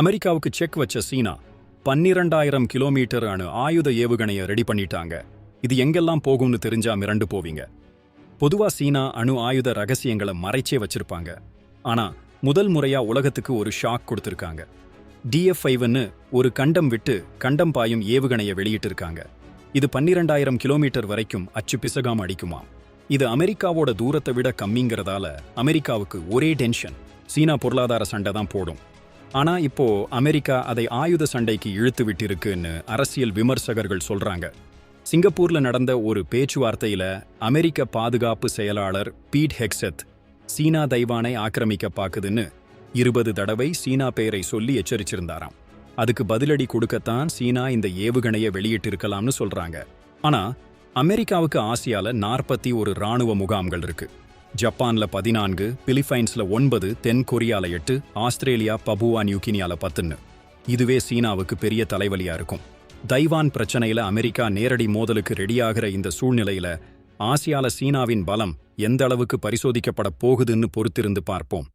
அமெரிக்காவுக்கு செக் வச்ச சீனா பன்னிரண்டாயிரம் கிலோமீட்டர் அணு ஆயுத ஏவுகணைய ரெடி பண்ணிட்டாங்க. இது எங்கெல்லாம் போகும்னு தெரிஞ்சா மிரண்டு போவீங்க. பொதுவா சீனா அணு ஆயுத ரகசியங்களை மறைச்சே வச்சிருப்பாங்க. ஆனா முதல் முறையா உலகத்துக்கு ஒரு ஷாக் கொடுத்திருக்காங்க. டிஎஃப் ஃபைவ்னு ஒரு கண்டம் விட்டு கண்டம் பாயும் ஏவுகணைய வெளியிட்டிருக்காங்க. இது பன்னிரெண்டாயிரம் கிலோமீட்டர் வரைக்கும் அச்சு பிசகாம அடிக்குமாம் இது அமெரிக்காவோட தூரத்தை விட கம்மிங்கிறதால அமெரிக்காவுக்கு ஒரே டென்ஷன். சீனா பொருளாதார சண்டை தான் போடும். ஆனா இப்போ அமெரிக்கா அதை ஆயுத சண்டைக்கு இழுத்து விட்டிருக்குன்னு அரசியல் விமர்சகர்கள் சொல்றாங்க. சிங்கப்பூர்ல நடந்த ஒரு பேச்சுவார்த்தையில அமெரிக்க பாதுகாப்பு செயலாளர் பீட் ஹெக்ஸெத் சீனா தைவானை ஆக்கிரமிக்க பாக்குதுன்னு இருபது தடவை சீனா பெயரை சொல்லி எச்சரிச்சிருந்தாராம். அதுக்கு பதிலடி கொடுக்கத்தான் சீனா இந்த ஏவுகணையை வெளியிட்டிருக்கலாம்னு சொல்றாங்க. ஆனா அமெரிக்காவுக்கு ஆசியால நாற்பத்தி ஒரு ராணுவ முகாம்கள் இருக்கு. ஜப்பான்ல பதினான்கு பிலிப்பைன்ஸ்ல ஒன்பது தென் கொரியால எட்டு ஆஸ்திரேலியா பபுவா நியூகினியால பத்துன்னு. இதுவே சீனாவுக்கு பெரிய தலைவலியா இருக்கும். தைவான் பிரச்சனையில அமெரிக்கா நேரடி மோதலுக்கு ரெடியாகிற இந்த சூழ்நிலையில ஆசியால சீனாவின் பலம் எந்த அளவுக்கு பரிசோதிக்கப்பட போகுதுன்னு பொறுத்திருந்து பார்ப்போம்.